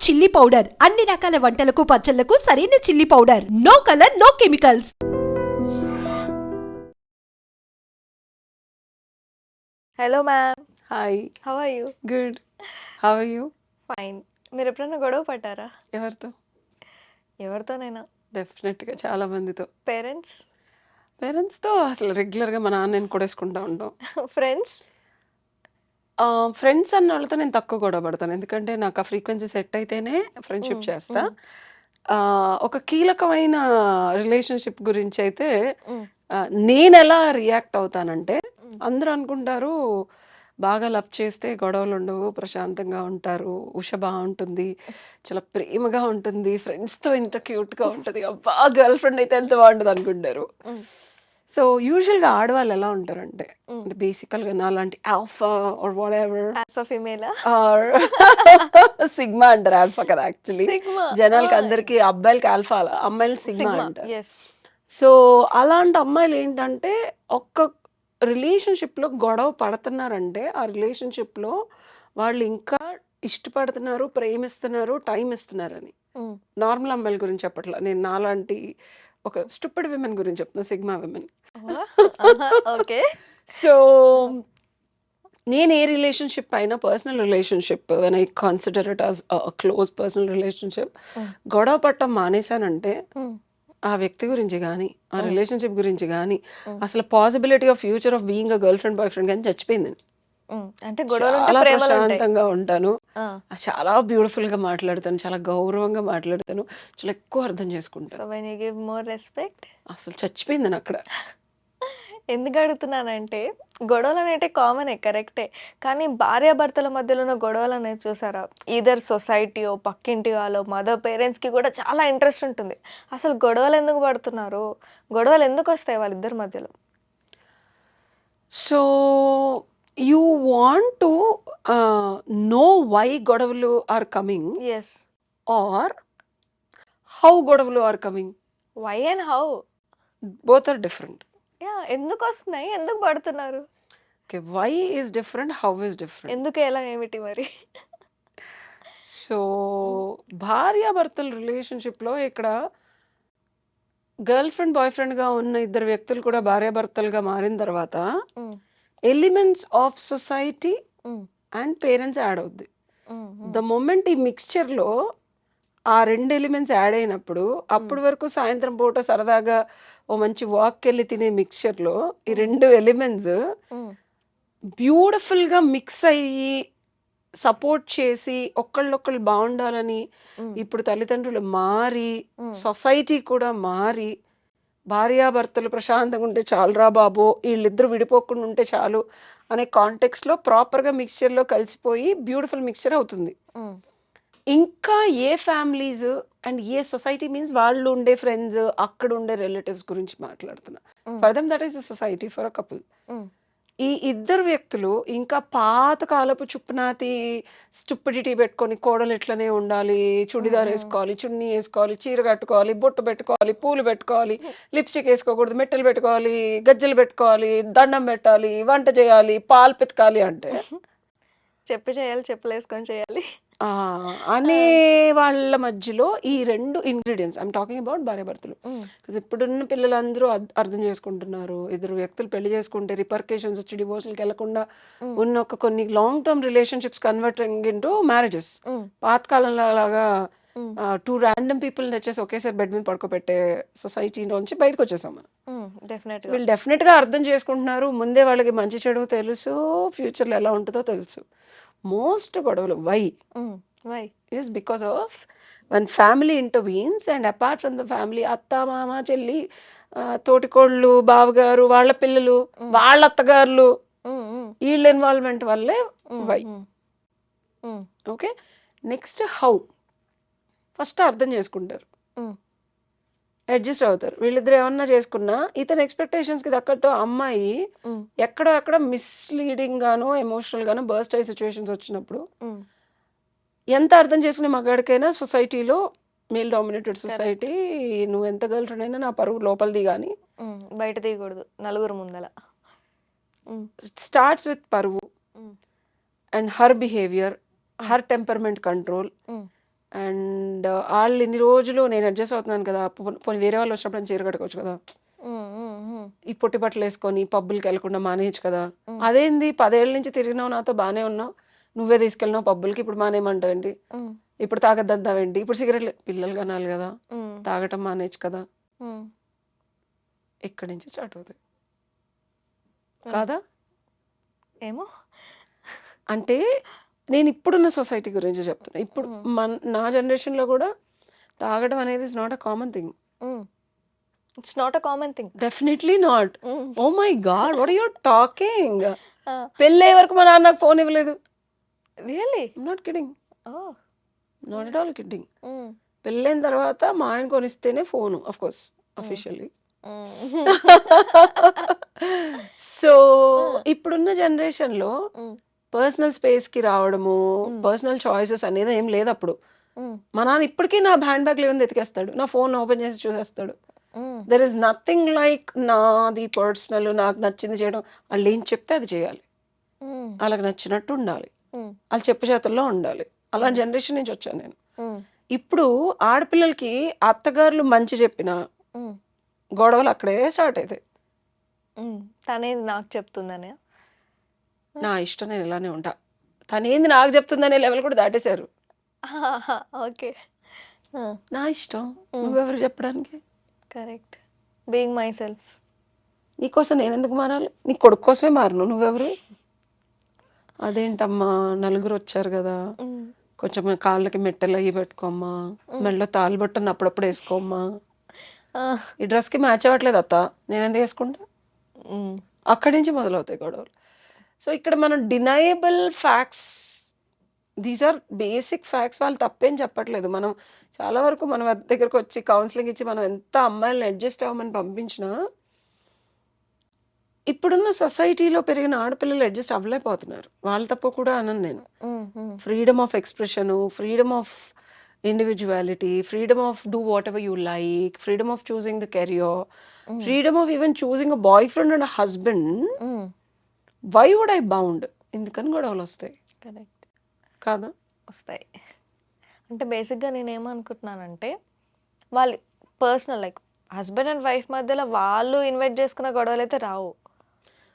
Chilli powder. అన్ని రకాల వంటలకు పచ్చళ్ళకు సరైన chilli powder. No colour no chemicals hello ma'am hi how are you good how are you fine మీరు ఎప్పుడైనా గొడవ పడ్డారా? ఎవరితో? ఎవరితోనైనా డెఫినెట్గా చాలా మందితో. పేరెంట్స్ పేరెంట్స్తో అసలు రెగ్యులర్గా మా నాన్న నేను కొడేసుకుంటా ఉంటాం. ఫ్రెండ్స్ ఫ్రెండ్స్ అన్న వాళ్ళతో నేను తక్కువ గొడవ పడతాను. ఎందుకంటే నాకు ఆ ఫ్రీక్వెన్సీ సెట్ అయితేనే ఫ్రెండ్షిప్ చేస్తా. ఒక కీలకమైన రిలేషన్షిప్ గురించి అయితే నేను ఎలా రియాక్ట్ అవుతానంటే అందరూ అనుకుంటారు బాగా లవ్ చేస్తే గొడవలు ఉండవు ప్రశాంతంగా ఉంటారు ఉష బాగుంటుంది చాలా ప్రేమగా ఉంటుంది ఫ్రెండ్స్తో ఇంత క్యూట్గా ఉంటుంది అబ్బా గర్ల్ ఫ్రెండ్ అయితే ఎంత బాగుంటుంది అనుకుంటారు. సో యూజువల్గా ఆడవాళ్ళు ఎలా ఉంటారంటే అంటే బేసికల్గా నా లాంటి alpha or whatever alpha ఫీమేలా ఆర్ సిగ్మా అంటారు ఆల్ఫా కదా యాక్చువల్లీ జనాలకి అందరికి అబ్బాయిలకి ఆల్ఫా అమ్మాయిలు సిగ్మా అంటారు. సో అలాంటి అమ్మాయిలు ఏంటంటే ఒక్క రిలేషన్షిప్లో గొడవ పడుతున్నారంటే ఆ రిలేషన్షిప్లో వాళ్ళు ఇంకా ఇష్టపడుతున్నారు ప్రేమిస్తున్నారు టైం ఇస్తున్నారని. నార్మల్ అమ్మాయిల గురించి చెప్పట్లా. నేను నాలాంటి ఒక స్టూపిడ్ విమెన్ గురించి చెప్తున్నా సిగ్మా విమెన్ ఓకే సో నేను ఏ రిలేషన్షిప్ అయినా personal relationship when I consider it as close personal relationship. గొడవ పట్టం మానేశానంటే ఆ వ్యక్తి గురించి కానీ ఆ. రిలేషన్షిప్ గురించి కానీ Mm. అసలు possibility of future of being a girlfriend boyfriend కానీ చచ్చిపోయింది అంటే చాలా ప్రశాంతంగా ఉంటాను. ఆ, చాలా బ్యూటిఫుల్గా మాట్లాడతాను చాలా గౌరవంగా మాట్లాడతాను చాలా ఎక్కువ అర్థం చేసుకుంటాను. మోర్ రెస్పెక్ట్ అసలు చచ్చిపోయింది అక్కడ ఎందుకు అడుగుతున్నానంటే గొడవలు అనేవి కామనే కరెక్టే కానీ భార్యాభర్తల మధ్యలో ఉన్న గొడవలు అనేది చూసారా ఈదర్ సొసైటీయో పక్కింటి వాళ్ళో మదర్ పేరెంట్స్కి కూడా చాలా ఇంట్రెస్ట్ ఉంటుంది. అసలు గొడవలు ఎందుకు పడుతున్నారు? గొడవలు ఎందుకు వస్తాయి వాళ్ళిద్దరి మధ్యలో? So you want to know why గొడవలు are coming yes or how గొడవలు are coming. Why and how both are different. Yeah ఎందుకు వస్తున్నాయి? ఎందుకు పడుతున్నారు? Okay why is different how is different. ఎందుకు ఎలా ఏమిటి మరి? సో భార్యాభర్తల రిలేషన్షిప్లో ఇక్కడ గర్ల్ ఫ్రెండ్ బాయ్ ఫ్రెండ్గా ఉన్న ఇద్దరు వ్యక్తులు కూడా భార్యాభర్తలుగా మారిన తర్వాత. Elements of society. And parents add అవుద్ది. ద మూమెంట్ ఈ మిక్స్చర్లో ఆ రెండు ఎలిమెంట్స్ యాడ్ అయినప్పుడు అప్పటి వరకు సాయంత్రం పూట సరదాగా ఓ మంచి వాక్ వెళ్ళి తినే మిక్స్చర్లో ఈ రెండు ఎలిమెంట్స్. బ్యూటిఫుల్గా మిక్స్ అయ్యి సపోర్ట్ చేసి ఒకళ్ళొకళ్ళు బాగుండాలని. ఇప్పుడు తల్లిదండ్రులు మారి. సొసైటీ కూడా మారి భార్యాభర్తలు ప్రశాంతంగా ఉంటే చాలురా బాబు వీళ్ళిద్దరు విడిపోకుండా ఉంటే చాలు అనే కాంటెక్స్లో ప్రాపర్గా మిక్స్చర్లో కలిసిపోయి బ్యూటిఫుల్ మిక్స్చర్ అవుతుంది. ఇంకా ఏ families and A society means వాళ్ళు ఉండే ఫ్రెండ్స్ అక్కడ ఉండే రిలేటివ్స్ గురించి మాట్లాడుతున్నా. For them that is society for a couple. ఈ ఇద్దరు వ్యక్తులు ఇంకా పాత కాలపు చుప్పునాతి స్టుపిడిటీ పెట్టుకొని కోడలు ఎట్లనే ఉండాలి చుడిదార్. వేసుకోవాలి చున్నీ వేసుకోవాలి చీర కట్టుకోవాలి బొట్టు పెట్టుకోవాలి పూలు పెట్టుకోవాలి లిప్స్టిక్ వేసుకోకూడదు మెట్టలు పెట్టుకోవాలి గజ్జలు పెట్టుకోవాలి దండం పెట్టాలి వంట చేయాలి పాలు పెతకాలి అంటే చెప్పి చేయాలి చెప్పులేసుకొని చేయాలి ఆ, అనే వాళ్ళ మధ్యలో ఈ రెండు ఇంగ్రీడియంట్స్ ఐమ్ టాకింగ్ అబౌట్ భార్యాభర్తలు Mm. Because ఇప్పుడున్న పిల్లలందరూ అర్థ- అర్థం చేసుకుంటున్నారు ఇద్దరు వ్యక్తులు పెళ్ళి చేసుకుంటే రిపర్కేషన్స్ వచ్చి డివోర్స్కి వెళ్ళకుండా. ఉన్న ఒక కొన్ని long term relationships converting into marriages. పాతకాలంలో అలాగా Mm. టూ ర్యాండమ్ పీపుల్ తెచ్చేసి ఒకేసారి బెడ్ మీద పడుకోబెట్టే సొసైటీలోంచి బయటకు వచ్చేసాం మనం. వీళ్ళు డెఫినెట్గా అర్థం చేసుకుంటున్నారు ముందే వాళ్ళకి మంచి చెడు తెలుసు ఫ్యూచర్లో ఎలా ఉంటుందో తెలుసు మోస్ట్ గొడవలు why. Why. Is because of one family intervenes and apart from the family అత్త మామ చెల్లి తోటికోళ్ళు బావగారు వాళ్ళ పిల్లలు వాళ్ళ అత్తగారులు వీళ్ళ ఇన్వాల్వ్మెంట్ వల్లే why. Okay next how first అర్థం చేసుకుంటారు. అడ్జస్ట్ అవుతారు వీళ్ళిద్దరు ఏమన్నా చేసుకున్నా ఇతని ఎక్స్పెక్టేషన్స్కి దక్కట్టు అమ్మాయి Mm. ఎక్కడో ఎక్కడ మిస్లీడింగ్ గానో ఎమోషనల్ గానో బర్స్ట్ అయ్యే సిచ్యువేషన్స్ వచ్చినప్పుడు. ఎంత అర్థం చేసుకునే మగాడికైనా సొసైటీలో మేల్ డామినేటెడ్ సొసైటీ నువ్వు ఎంత గర్ల్ ఫ్రెండ్ అయినా నా పరువు లోపలిది కానీ. బయట తీయకూడదు నలుగురు ముందల. స్టార్ట్స్ విత్ పరువు. And her behaviour her temperament control. And వాళ్ళు ఇన్ని రోజులు నేను అడ్జస్ట్ అవుతున్నాను కదా పోనీ వేరే వాళ్ళు వచ్చినప్పుడు చీర కట్టుకోవచ్చు కదా. ఈ పొట్టి బట్టలు వేసుకొని పబ్బులకి వెళ్ళకుండా మానేయచ్చు కదా. అదేంది పదేళ్ళ నుంచి తిరిగినావు నాతో బాగానే ఉన్నావు. నువ్వే తీసుకెళ్ళినావు పబ్బులకి ఇప్పుడు మానేయమంటావు ఏంటి? ఉమ్, ఇప్పుడు తాగద్దావేంటి ఇప్పుడు సిగరెట్లు పిల్లలు కనాలి కదా. తాగటం మానేయచ్చు కదా. ఇక్కడి నుంచి స్టార్ట్ అవుతాయి. ఉమ్. కాదా? ఏమో. అంటే నేను ఇప్పుడున్న సొసైటీ గురించి చెప్తున్నా. ఇప్పుడు. మన నా జనరేషన్లో కూడా తాగడం అనేది is not a common thing it's not a common thing definitely not oh my god what you're talking పెళ్ళి అయ్యే వరకు మా నాన్న నాకు ఫోన్ ఇవ్వలేదు really not kidding oh not at all kidding పెళ్ళైన తర్వాత మా ఆయన కొనిస్తేనే phone of course officially so ఇప్పుడున్న జనరేషన్లో పర్సనల్ స్పేస్కి రావడము. పర్సనల్ చాయిసెస్ అనేది ఏం లేదు అప్పుడు మా నాన్న ఇప్పటికీ నా హ్యాండ్ బ్యాగ్ లేవని ఎతికేస్తాడు నా ఫోన్ ఓపెన్ చేసి చూసేస్తాడు. దెర్ ఇస్ నథింగ్ లైక్ నాది పర్సనల్ నాకు నచ్చింది చేయడం. వాళ్ళు ఏం చెప్తే అది చేయాలి. వాళ్ళకి నచ్చినట్టు ఉండాలి. వాళ్ళు చెప్పు చేతుల్లో ఉండాలి. అలాంటి జనరేషన్ నుంచి వచ్చాను నేను. ఇప్పుడు ఆడపిల్లలకి అత్తగారులు మంచి చెప్పిన గొడవలు అక్కడే స్టార్ట్ అవుతాయి తనే నాకు చెప్తుందనే. నా ఇష్టం నేను ఇలానే ఉంటా. తనేంది నాకు చెప్తుందనే లెవెల్ కూడా దాటేశారు. ఓకే. నా ఇష్టం. నువ్వెవరు చెప్పడానికి? కరెక్ట్. బీయింగ్ మై సెల్ఫ్ నీకోసం నేను ఎందుకు మారాలి? నీ కొడుకు కోసమే మారను. నువ్వెవరు? అదేంటమ్మా నలుగురు వచ్చారు కదా. కొంచెం కాళ్ళకి మెట్టలు అయ్యి పెట్టుకోమ్మా. మెడలో తాళ్ళు బట్టను అప్పుడప్పుడు వేసుకోమ్మా. ఈ డ్రెస్కి మ్యాచ్ అవ్వట్లేదు అత్త. నేను ఎందుకు వేసుకుంటా అక్కడి నుంచి మొదలవుతాయి గొడవలు. సో ఇక్కడ మనం deniable facts these are basic facts వాళ్ళు తప్పేం చెప్పట్లేదు. మనం చాలా వరకు మన దగ్గరకు వచ్చి కౌన్సిలింగ్ ఇచ్చి మనం ఎంత అమ్మాయిలను అడ్జస్ట్ అవ్వమని పంపించినా ఇప్పుడున్న సొసైటీలో పెరిగిన ఆడపిల్లలు అడ్జస్ట్ అవ్వలేకపోతున్నారు. వాళ్ళ తప్పు కూడా అనను నేను. Freedom of expression freedom of individuality freedom of do whatever you like freedom of choosing the career freedom of even choosing a boyfriend and husband why would I bound ఎందుకని గొడవలు వస్తాయి. కరెక్ట్ కాదా? వస్తాయి. అంటే బేసిక్గా నేను ఏమనుకుంటున్నానంటే వాళ్ళు personal like husband and wife మధ్యలో వాళ్ళు ఇన్వైట్ చేసుకున్న గొడవలు అయితే రావు.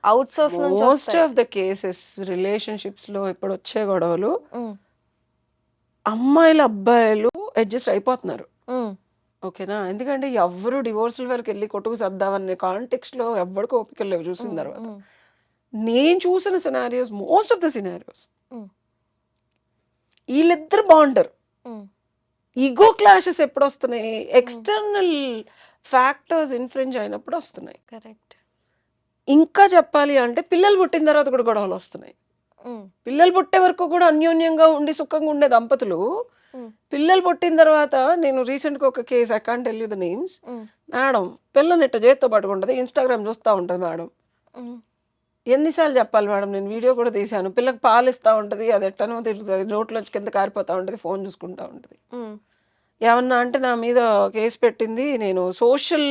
అవుట్ సోర్స్ నుంచి మోస్ట్. ఆఫ్ ద కేసెస్ రిలేషన్షిప్స్లో ఇప్పుడు వచ్చే గొడవలు ఉమ్, అమ్మాయిలు అబ్బాయిలు అడ్జస్ట్ అయిపోతున్నారు. ఉమ్, ఓకేనా? ఎందుకంటే ఎవరు డివోర్సుల వరకు వెళ్ళి కొట్టుకు సర్దామనే కాంటెక్స్ట్లో ఎవరికి ఓపిక లేవు చూసిన ఉమ్, తర్వాత. నేను చూసిన scenarios most of the scenarios వీళ్ళిద్దరు బాగుంటారు. ఈగో క్లాషెస్ ఎప్పుడు వస్తున్నాయి ఎక్స్టర్నల్ ఫ్యాక్టర్స్ ఇన్ఫ్లుయెన్స్ అయినప్పుడు వస్తున్నాయి కరెక్ట్ ఇంకా చెప్పాలి అంటే పిల్లలు పుట్టిన తర్వాత కూడా గొడవలు వస్తున్నాయి. పిల్లలు పుట్టే వరకు కూడా అన్యోన్యంగా ఉండి సుఖంగా ఉండే దంపతులు పిల్లలు పుట్టిన తర్వాత నేను రీసెంట్గా ఒక case I can't tell you the names madam పిల్లని ఇట్ట చేత్తో పట్టుకుంటుంది ఇన్స్టాగ్రామ్ చూస్తూ ఉంటుంది మేడం ఎన్నిసార్లు చెప్పాలి మేడం? నేను వీడియో కూడా తీశాను. పిల్లకి పాలు ఇస్తూ ఉంటుంది అది ఎట్టనో తిరుగుతుంది నోట్లోంచి కింద కారిపోతూ ఉంటుంది ఫోన్ చూసుకుంటూ ఉంటుంది. ఏమన్నా అంటే నా మీద కేసు పెట్టింది నేను సోషల్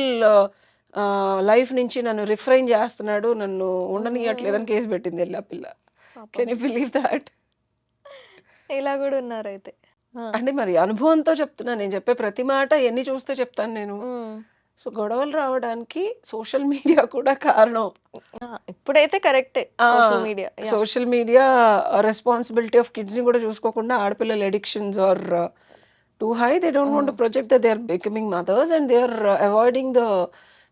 లైఫ్ నుంచి నన్ను రిఫ్రైన్ చేస్తున్నాడు నన్ను ఉండనియట్లేదని కేసు పెట్టింది వెళ్ళి ఆ పిల్ల. కెన్ యూ బిలీవ్ దాట్ ఇలా కూడా ఉన్నారు అయితే అంటే మరి అనుభవంతో చెప్తున్నా నేను చెప్పే ప్రతి మాట ఎన్ని చూస్తే చెప్తాను నేను. సో గొడవలు రావడానికి సోషల్ మీడియా కూడా కారణం. ఇప్పుడైతే కరెక్టే social media social media responsibility of కిడ్స్ని కూడా చూసుకోకుండా ఆడపిల్లల addictions are too high they don't want project the they are becoming mothers and they are avoiding the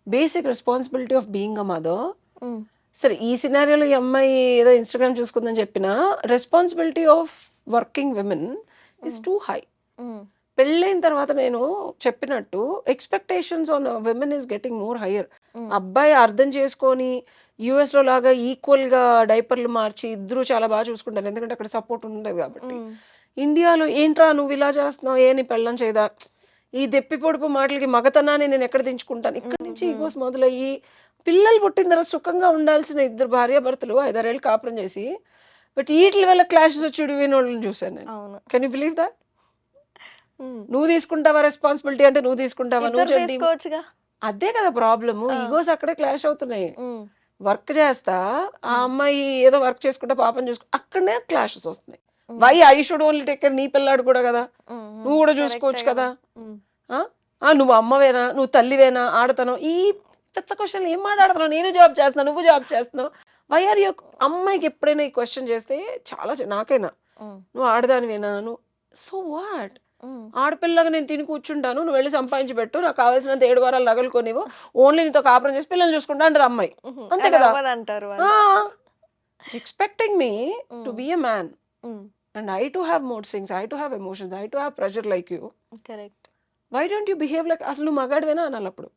basic responsibility of being a mother సరే ఈ సినారియోలో ఈ అమ్మాయి ఏదో ఇన్స్టాగ్రామ్ చూసుకుందని చెప్పినా responsibility of working women is too high పెళ్ళైన తర్వాత నేను చెప్పినట్టు expectations on women is getting more higher అబ్బాయి అర్థం చేసుకొని యుఎస్లో లాగా ఈక్వల్గా డైపర్లు మార్చి ఇద్దరు చాలా బాగా చూసుకుంటారు. ఎందుకంటే అక్కడ సపోర్ట్ ఉండదు కాబట్టి. ఇండియాలో ఏంట్రా నువ్వు ఇలా చేస్తున్నావు? ఏ నీ పెళ్ళం చేయదా ఈ దెప్పి పొడుపు మాటలకి మగతనాన్ని నేను ఎక్కడ దించుకుంటాను? ఇక్కడి నుంచి. ఈగోస్ మొదలయ్యి పిల్లలు పుట్టిన తర్వాత సుఖంగా ఉండాల్సిన ఇద్దరు భార్యాభర్తలు ఐదారేళ్ళు కాపురం చేసి బట్ వీటి వల్ల క్లాషెస్ వచ్చి విడిపోయిన వాళ్ళని చూశాను నేను. Can you believe that. నువ్వు తీసుకుంటావా రెస్పాన్సిబిలిటీ అంటే నువ్వు తీసుకుంటావా? నువ్వు అదే కదా ప్రాబ్లమ్. ఈగోస్ అక్కడే క్లాష్ అవుతున్నాయి. వర్క్ చేస్తా ఆ మ్మ్. అమ్మాయి ఏదో వర్క్ చేసుకుంటా పాపం చూసుకుంటా అక్కడనే క్లాషెస్ వస్తున్నాయి. Why I should only take నీ పిల్లాడు కూడా కదా? నువ్వు కూడా చూసుకోవచ్చు కదా? నువ్వు అమ్మవేనా? నువ్వు తల్లివేనా? ఆడతాను? ఈ పెద్ద క్వశ్చన్ ఏం మాట్లాడుతున్నావు? నేను జాబ్ చేస్తున్నాను నువ్వు జాబ్ చేస్తున్నావు. వై ఆర్ యూ అమ్మాయికి ఎప్పుడైనా ఈ క్వశ్చన్ చేస్తే చాలా నాకైనా. నువ్వు ఆడదానివేనా? నువ్వు సో వాట్ ఆడపిల్లగా నేను తిని కూర్చుంటాను నువ్వు వెళ్ళి సంపాదించి పెట్టు నాకు కావాల్సినంత ఏడు వారాలు నగలు కొనివ్వు ఓన్లీ నీతో కాపురం చేసి పిల్లల్ని చూసుకుంటా అంటది అమ్మాయి. అంతే కదా? అంటారు expecting me to be a man and I to have mod things I to have emotions I to have pressure like you correct why don't you behave like అసలు నువ్వు మగాడివేనా అనాలి అప్పుడు?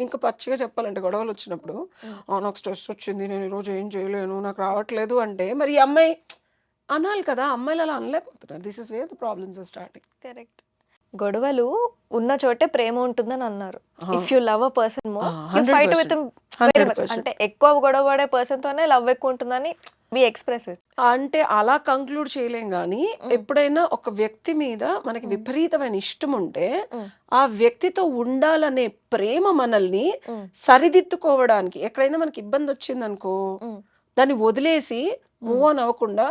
ఇంకా పచ్చిగా చెప్పాలంటే గొడవలు వచ్చినప్పుడు "ఆ, నాకు స్ట్రెస్ వచ్చింది నేను ఈరోజు ఏం చేయలేను నాకు రావట్లేదు అంటే మరి ఈ అమ్మాయి అనాలి కదా అమ్మాయిలు అలా అనలేకపోతున్నారు this is where the problems starting correct గొడవలు ఉన్న చోటే ప్రేమ ఉంటుందని అన్నారు. If you love a person more you fight with అంటే ఎక్కువ గొడవ పడే పర్సన్ తోనే లవ్ ఎక్కువ ఉంటుందని వి ఎక్స్ప్రెస్ అంటే అలా కంక్లూడ్ చేయలేం కానీ. ఎప్పుడైనా ఒక వ్యక్తి మీద మనకి. విపరీతమైన ఇష్టం ఉంటే. ఆ వ్యక్తితో ఉండాలనే ప్రేమ మనల్ని సరిదిద్దుకోవడానికి ఎక్కడైనా మనకి ఇబ్బంది వచ్చింది అనుకో Mm. దాన్ని వదిలేసి మూవ్ ఆన్ అవ్వకుండా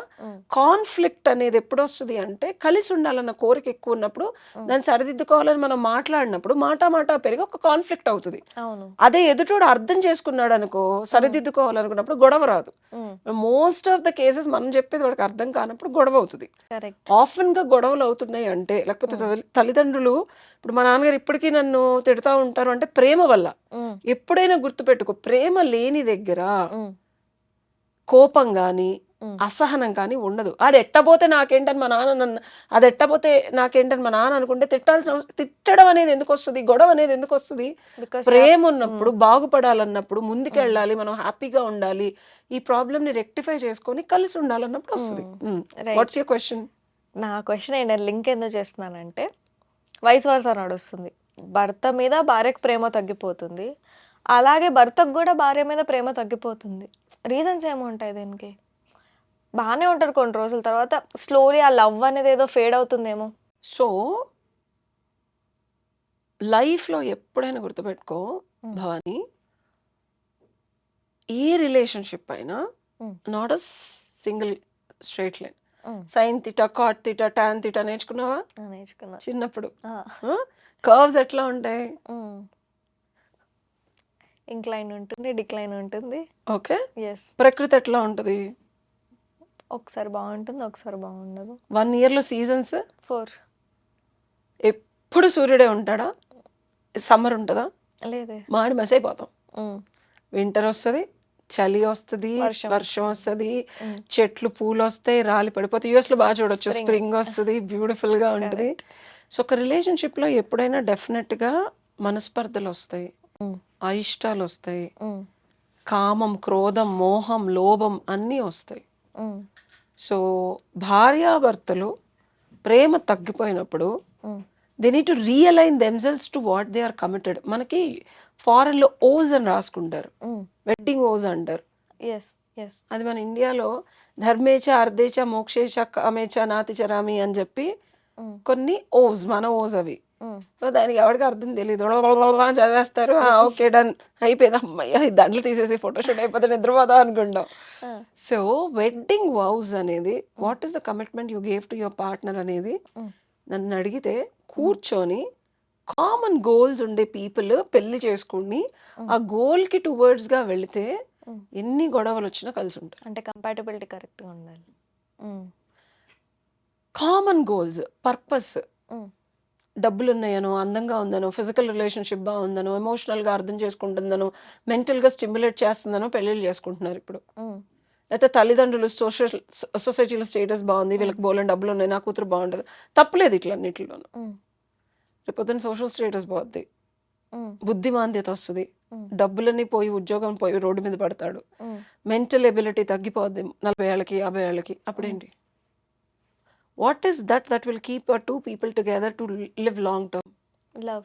కాన్ఫ్లిక్ట్ అనేది ఎప్పుడు వస్తుంది అంటే కలిసి ఉండాలన్న కోరిక ఎక్కువ ఉన్నప్పుడు Mm. దాన్ని సరిదిద్దుకోవాలని మనం మాట్లాడినప్పుడు మాట మాట పెరిగి ఒక కాన్ఫ్లిక్ట్ అవుతుంది. అదే ఎదుటోడు అర్థం చేసుకున్నాడు అనుకో సరిదిద్దుకోవాలనుకున్నప్పుడు గొడవ రాదు. మోస్ట్ ఆఫ్ ద కేసెస్ మనం చెప్పేది వాడికి అర్థం కానప్పుడు గొడవ అవుతుంది. ఆఫెన్గా గొడవలు అవుతున్నాయి అంటే లేకపోతే తల్లి- తల్లిదండ్రులు ఇప్పుడు మా నాన్నగారు ఇప్పటికీ నన్ను తిడతా ఉంటారు అంటే ప్రేమ వల్ల. ఎప్పుడైనా గుర్తుపెట్టుకో ప్రేమ లేని దగ్గర కోపం గాని అసహనం కానీ ఉండదు. ఆడు ఎట్టపోతే నాకేంటని మా నాన్న నన్ను అది ఎట్టపోతే నాకేంటని మా నాన్న అనుకుంటే తిట్టాల్సిన తిట్టడం అనేది ఎందుకు వస్తుంది? గొడవ అనేది ఎందుకు వస్తుంది? ప్రేమ ఉన్నప్పుడు బాగుపడాలన్నప్పుడు ముందుకెళ్ళాలి మనం హ్యాపీగా ఉండాలి ఈ ప్రాబ్లమ్ని రెక్టిఫై చేసుకొని కలిసి ఉండాలన్నప్పుడు వస్తుంది. వాట్స్ యూర్ క్వశ్చన్ నా క్వశ్చన్ ఏంటంటే లింక్ ఎందుకు చేస్తున్నానంటే వయసు వరుస నడుస్తుంది. భర్త మీద భార్యకు ప్రేమ తగ్గిపోతుంది. అలాగే భర్తకు కూడా భార్య మీద ప్రేమ తగ్గిపోతుంది. రీజన్స్ ఏముంటాయి దీనికి. బాగానే ఉంటారు కొన్ని రోజుల తర్వాత. స్లోలీ ఆ లవ్ అనేది ఏదో ఫేడ్ అవుతుందేమో. సో లైఫ్లో ఎప్పుడైనా గుర్తుపెట్టుకో. భవాని ఏ రిలేషన్షిప్ అయినా. Not a single straight line. Sine theta cot theta tan theta నేర్చుకున్నావా? నేర్చుకున్నా. చిన్నప్పుడు. కర్వ్స్ ఎట్లా ఉంటాయి? ఇంక్లైన్ ఉంటుంది డిక్లైన్ ఉంటుంది. ఓకే. ఎస్ ప్రకృతి ఎట్లా ఉంటది? ఒకసారి బాగుంటుంది ఒకసారి బాగుండదు. వన్ ఇయర్లో సీజన్స్ ఫోర్ ఎప్పుడు సూర్యుడే ఉంటాడా? సమ్మర్ ఉంటుందా? లేదే. మాడి మసి అయిపోతాం. వింటర్ వస్తుంది చలి వస్తుంది వర్షం. వస్తుంది. చెట్లు పూలు వస్తాయి రాలి పడిపోతాయి. యుఎస్లో బాగా చూడొచ్చు. స్ప్రింగ్ వస్తుంది బ్యూటిఫుల్గా ఉంటుంది సో ఒక రిలేషన్షిప్లో ఎప్పుడైనా డెఫినెట్గా మనస్పర్ధలు వస్తాయి. అయిష్టాలు వస్తాయి. కామం క్రోధం మోహం లోభం అన్నీ వస్తాయి. సో భార్యాభర్తలు ప్రేమ తగ్గిపోయినప్పుడు. They need to realign themselves to what they are committed మనకి ఫారెన్లో ఓజ్ అని రాసుకుంటారు. వెడ్డింగ్ ఓజ్ అంటారు ఎస్ ఎస్ అది మన ఇండియాలో ధర్మేచ అర్ధేచ మోక్షేచ కామేచ నాతి చరామి అని చెప్పి. కొన్ని ఓజ్ మన ఓజ్ అవి. సో దానికి ఎవరికి అర్థం తెలియదు అని చదివేస్తారు ఓకే డన్ అయిపోయింది అమ్మయ్య ఈ దండలు తీసేసి ఫోటోషూట్ అయిపోతే నిద్రపోదాం అనుకుంటాం. సో వెడ్డింగ్ వౌస్ అనేది what is the commitment you gave to your partner అనేది. నన్ను అడిగితే కూర్చొని కామన్ గోల్స్ ఉండే పీపుల్ పెళ్ళి చేసుకుని. ఆ గోల్కి టువర్డ్స్గా వెళితే. ఎన్ని గొడవలు వచ్చినా కలిసి ఉంటారు అంటే కంపాటబిలిటీ కరెక్ట్గా ఉండాలి. Common goals purpose. డబ్బులు ఉన్నాయనో అందంగా ఉందనో ఫిజికల్ రిలేషన్షిప్ బాగుందనో ఎమోషనల్గా అర్థం చేసుకుంటుందనో మెంటల్గా స్టిమ్యులేట్ చేస్తుందనో పెళ్ళిళ్ళు చేసుకుంటున్నారు ఇప్పుడు. లేకపోతే తల్లిదండ్రులు సోషల్ సొసైటీలో స్టేటస్ బాగుంది వీళ్ళకి బోలని డబ్బులు ఉన్నాయి నా కూతురు బాగుంటుంది తప్పలేదు ఇట్లా అన్నిటిలోనూ. రేపు పొద్దున్న సోషల్ స్టేటస్ బాగుంది Mm. బుద్ధిమాంద్యత వస్తుంది. డబ్బులన్నీ పోయి ఉద్యోగం పోయి రోడ్డు మీద పడతాడు. మెంటల్ ఎబిలిటీ తగ్గిపోద్ది నలభై ఏళ్ళకి యాభై ఏళ్ళకి అప్పుడేంటి what is that that will keep two people together to live long term love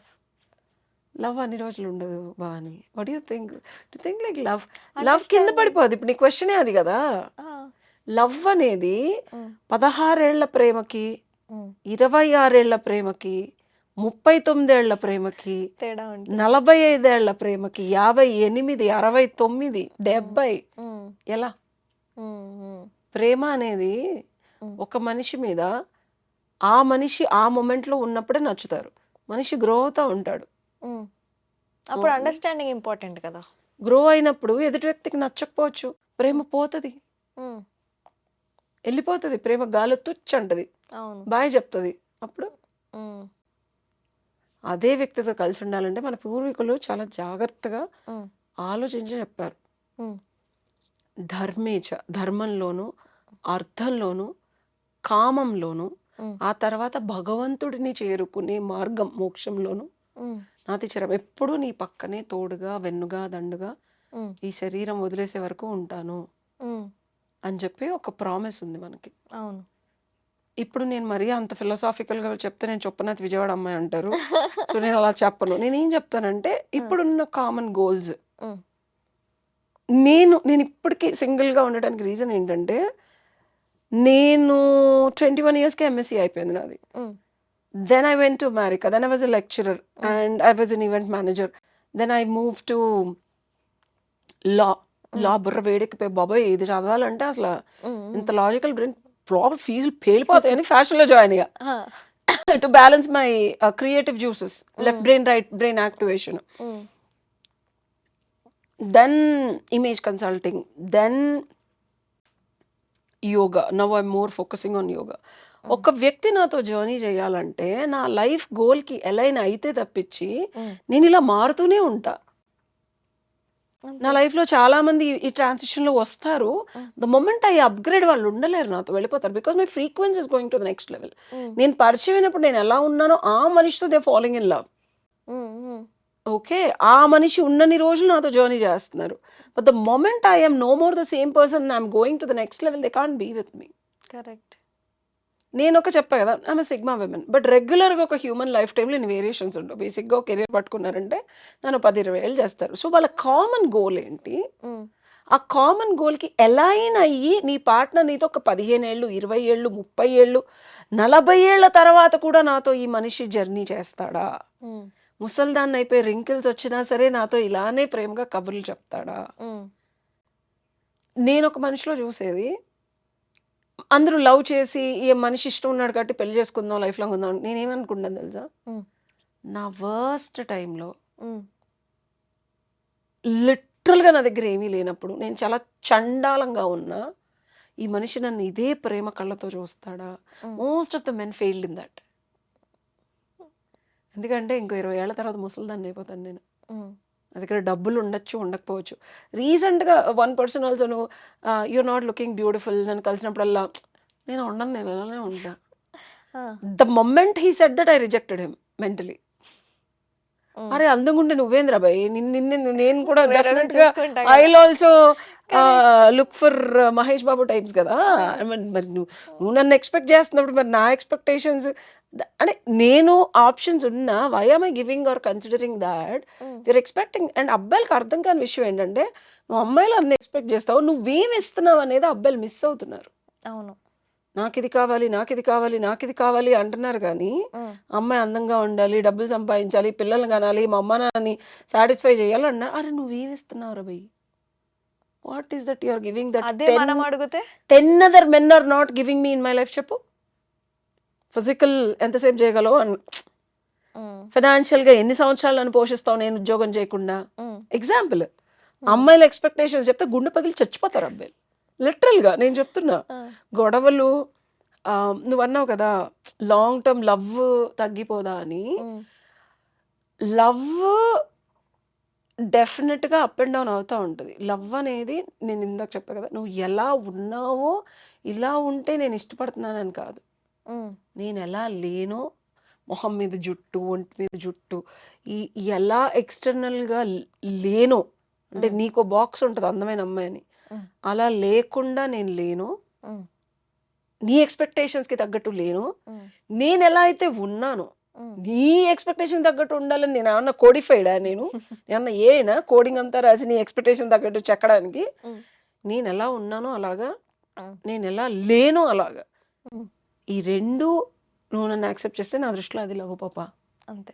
love అన్ని రోజులు ఉండదు బాని what you think to think like love love కింద పడిపోద్ది ఇప్పుడు నీ క్వశ్చనే అది కదా. లవ్ అనేది. పదహారేళ్ళ ప్రేమకి. ఇరవై ఆరేళ్ళ ప్రేమకి ముప్పై తొమ్మిదేళ్ళ ప్రేమకి నలభై ఐదేళ్ళ ప్రేమకి యాభై ఎనిమిది అరవై తొమ్మిది డెబ్బై. ఎలా. ప్రేమ అనేది. ఒక మనిషి మీద ఆ మనిషి ఆ మొమెంట్లో ఉన్నప్పుడే నచ్చుతారు మనిషి గ్రో అవుతూ ఉంటాడు. అప్పుడు. అండర్స్టాండింగ్ ఇంపార్టెంట్ కదా గ్రో అయినప్పుడు ఎదుటి వ్యక్తికి నచ్చకపోవచ్చు ప్రేమ పోతుంది. వెళ్ళిపోతుంది ప్రేమ గాలి తుచ్చు అంటది బాయ్ చెప్తుంది అప్పుడు. అదే వ్యక్తితో కలిసి ఉండాలంటే మన పూర్వీకులు చాలా జాగ్రత్తగా. ఆలోచించి చెప్పారు. ధర్మేచ ధర్మంలోను అర్థంలోను కామంలోను. ఆ తర్వాత భగవంతుడిని చేరుకునే మార్గం మోక్షంలోను. నాతి చిరం ఎప్పుడూ నీ పక్కనే తోడుగా వెన్నుగా దండుగా. ఈ శరీరం వదిలేసే వరకు ఉంటాను. అని చెప్పి ఒక ప్రామిస్ ఉంది మనకి అవును ఇప్పుడు నేను మరీ అంత philosophical గా చెప్తే నేను చొప్పనాథ్ విజయవాడ అమ్మాయి అంటారు సో నేను అలా చెప్పను నేను ఏం చెప్తానంటే ఇప్పుడున్న కామన్ గోల్స్. నేను నేను ఇప్పటికీ single గా ఉండడానికి రీజన్ ఏంటంటే నేను ట్వంటీ వన్ ఇయర్స్కి ఎంఎస్సీ అయిపోయింది నాది. Then I went to America then I was a lecturer and I was an event manager then I move to లా లా బుర్ర వేడెక్కిపోయి బాబాయ్ ఇది చదవాలంటే అసలు. ఇంత లాజికల్ బ్రెయిన్ ప్రాబ్లం ఫీజులు పేలిపోతాయని ఫ్యాషన్లో జాయిన్ అయ్యా. To balance my creative juices left. Brain right brain activation. Then image consulting then yoga now I more focusing on yoga ఒక వ్యక్తి నాతో జర్నీ చేయాలంటే నా లైఫ్ గోల్కి ఎలైన్ అయితే తప్పించి. నేను ఇలా మారుతూనే ఉంటా. నా లైఫ్లో చాలా మంది ఈ ట్రాన్సిషన్లో వస్తారు. ద మొమెంట్ ఐ అప్గ్రేడ్ వాళ్ళు ఉండలేరు నాతో వెళ్ళిపోతారు because my frequency is going to the next level. నేను పరిచయం అయినప్పుడు నేను ఎలా ఉన్నానో ఆ మనిషితో they following in love. Okay ఆ మనిషి ఉన్నన్ని రోజులు నాతో జర్నీ చేస్తున్నారు. But the moment I'm no more the same person I'm going to the next level they can't be with me correct నేను ఒక చెప్పా కదా ఆమె సిగ్మా విమెన్ బట్ రెగ్యులర్గా ఒక హ్యూమన్ లైఫ్ టైంలో నేను వేరియేషన్స్ ఉండవు. బేసిక్గా ఒక కెరీర్ పట్టుకున్నారంటే నన్ను పది ఇరవై ఏళ్ళు చేస్తారు. సో వాళ్ళ కామన్ గోల్ ఏంటి. ఆ కామన్ గోల్కి అలైన్ అయ్యి నీ పార్ట్నర్ నీతో ఒక పదిహేను ఏళ్ళు ఇరవై ఏళ్ళు ముప్పై ఏళ్ళు నలభై ఏళ్ళ తర్వాత కూడా నాతో ఈ మనిషి జర్నీ చేస్తాడా. ముసల్దాన్ని అయిపోయి రింకిల్స్ వచ్చినా సరే నాతో ఇలానే ప్రేమగా కబుర్లు చెప్తాడా. నేను ఒక మనిషిలో చూసేది అందరూ లవ్ చేసి ఈ మనిషి ఇష్టం ఉన్నాడు కాబట్టి పెళ్ళి చేసుకుందాం లైఫ్ లాంగ్ ఉందాం నేనేమనుకుంటాను తెలుసా. నా వర్స్ట్ టైంలో. లిటరల్గా నా దగ్గర ఏమీ లేనప్పుడు నేను చాలా చండాలంగా ఉన్నా ఈ మనిషి నన్ను ఇదే ప్రేమ కళ్ళతో చూస్తాడా. Most of the men failed in that ఎందుకంటే ఇంకో ఇరవై ఏళ్ళ తర్వాత ముసలిదాన్ని అయిపోతాను నేను. నా దగ్గర డబ్బులు ఉండొచ్చు ఉండకపోవచ్చు రీసెంట్గా వన్ పర్సన్ ఆల్సో నువ్వు యూఆర్ నాట్ లుకింగ్ బ్యూటిఫుల్ నన్ను కలిసినప్పుడల్లా నేను ఉండను నేను అలానే ఉంటా. The moment he said that I rejected him mentally. అరే అందంగా ఉంటే నువ్వేంద్రా భయ్? నిన్ను నేను కూడా డెఫినెట్గా I. Also look for Mahesh Babu types కదా. మరి మరి నువ్వు నువ్వు నన్ను ఎక్స్పెక్ట్ చేస్తున్నప్పుడు మరి నా ఎక్స్పెక్టేషన్స్ అంటే నేను ఆప్షన్స్ ఉన్నా why am I giving or considering that. You're expecting and అబ్బాయిలకు అర్థం కాని విషయం ఏంటంటే నువ్వు అమ్మాయిలు అన్ని ఎక్స్పెక్ట్ చేస్తావు నువ్వేం ఇస్తున్నావు అనేది అబ్బాయిలు మిస్ అవుతున్నారు. అవును. నాకు ఇది కావాలి నాకు ఇది కావాలి నాకు ఇది కావాలి అంటున్నారు కానీ. అమ్మాయి అందంగా ఉండాలి డబ్బులు సంపాదించాలి పిల్లల్ని కనాలి మా అమ్మ నాన్నని సాటిస్ఫై చేయాలన్నా అరే నువ్వేం ఇస్తున్నావు రా భయ్ what is that you're giving that అదే మనం అడిగితే? Ten other men are not giving me in my life చెప్పు. ఫిజికల్ ఎంతసేపు చేయగలవు ఉమ్. ఫైనాన్షియల్గా ఎన్ని సంవత్సరాలు నన్ను పోషిస్తావు నేను ఉద్యోగం చేయకుండా. ఎగ్జాంపుల్ అమ్మాయిల ఎక్స్పెక్టేషన్స్ చెప్తే గుండె పగిలి చచ్చిపోతారు అబ్బాయిలు. లిటరల్గా నేను చెప్తున్నా. గొడవలు నువ్వు అన్నావు కదా లాంగ్ టర్మ్ లవ్ తగ్గిపోదా అని. లవ్ డెఫినెట్గా అప్ అండ్ డౌన్ అవుతూ ఉంటుంది లవ్ అనేది నేను ఇందాక చెప్పా కదా నువ్వు ఎలా ఉన్నావో ఇలా ఉంటే నేను ఇష్టపడుతున్నానని కాదు. నేను ఎలా లేనో మొహం మీద జుట్టు ఒంటి మీద జుట్టు ఈ ఎలా ఎక్స్టర్నల్గా లేనో అంటే. నీకు బాక్స్ ఉంటుంది అందమైన అమ్మాయి అని. అలా లేకుండా నేను లేను. నీ ఎక్స్పెక్టేషన్స్కి తగ్గట్టు లేను. నేను ఎలా అయితే ఉన్నానో. నీ ఎక్స్పెక్టేషన్ తగ్గట్టు ఉండాలని నేను ఏమన్నా కోడిఫైడా నేను ఏమన్నా ఏనా కోడింగ్ అంతా రాసి నీ ఎక్స్పెక్టేషన్ తగ్గట్టు చెక్కడానికి. నేను ఎలా ఉన్నానో అలాగా. నేను ఎలా లేనో అలాగా. ఈ రెండు నువ్వు నన్ను యాక్సెప్ట్ చేస్తే నా దృష్టిలో అది లవ్ పాప అంతే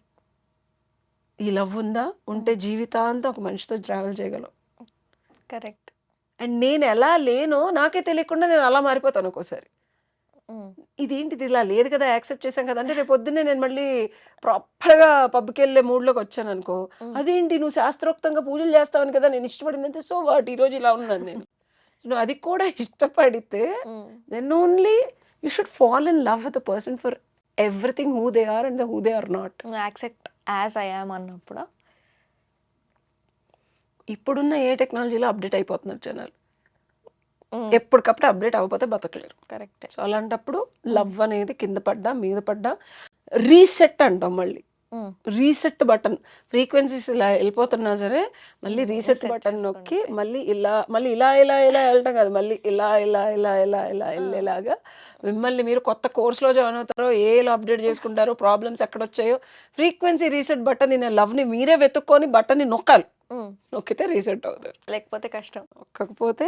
ఈ లవ్ ఉందా ఉంటే జీవితాంతం ఒక మనిషితో ట్రావెల్ చేయగలవు కరెక్ట్ అండ్ నేను ఎలా లేనో నాకే తెలియకుండా నేను అలా మారిపోతాను ఒక్కోసారి. ఇదేంటిది? ఇలా లేదు కదా యాక్సెప్ట్ చేశాం కదా అంటే రేపు పొద్దున్నే నేను మళ్ళీ ప్రాపర్గా పబ్కి వెళ్ళే మూడ్లోకి వచ్చాను అనుకో. అదేంటి? నువ్వు శాస్త్రోక్తంగా పూజలు చేస్తావని కదా నేను ఇష్టపడిందంటే సో వాట్? ఈరోజు ఇలా ఉన్నాను నేను. నువ్వు అది కూడా ఇష్టపడితే then only you should fall in love with person for everything who they are and who they are not accept as I am అన్నప్పుడు? ఇప్పుడున్న ఏ టెక్నాలజీలో అప్డేట్ అయిపోతున్నారు జనాలు? ఎప్పటికప్పుడు అప్డేట్ అవ్వకపోతే బతకలేరు. కరెక్ట్. సో అలాంటప్పుడు లవ్ అనేది కింద పడ్డా మీద పడ్డా రీసెట్ అంటాం మళ్ళీ. రీసెట్ బటన్ ఫ్రీక్వెన్సీస్ ఇలా వెళ్ళిపోతున్నా సరే మళ్ళీ రీసెట్ బటన్ నొక్కి. మళ్ళీ ఇలా మళ్ళీ ఇలా ఇలా ఇలా వెళ్ళటం కాదు. మళ్ళీ ఇలా ఇలా ఇలా ఇలా ఇలా వెళ్ళేలాగా మిమ్మల్ని మీరు కొత్త కోర్స్లో జాయిన్ అవుతారో ఏలో అప్డేట్ చేసుకుంటారో ప్రాబ్లమ్స్ ఎక్కడ వచ్చాయో ఫ్రీక్వెన్సీ రీసెట్ బటన్ నేను లవ్ని మీరే వెతుక్కొని బటన్ని నొక్కాలి. నొక్కితే రీసెట్ అవుతారు. లేకపోతే కష్టం. నొక్కకపోతే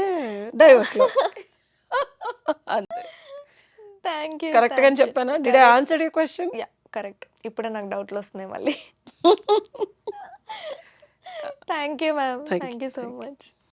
డైవర్స్లో అంతే. థ్యాంక్ యూ కరెక్ట్గా అని చెప్పానా? Did I answer you question yeah correct ఇప్పుడే నాకు డౌట్లు వస్తున్నాయి మళ్ళీ. Thank you ma'am thank you so. Much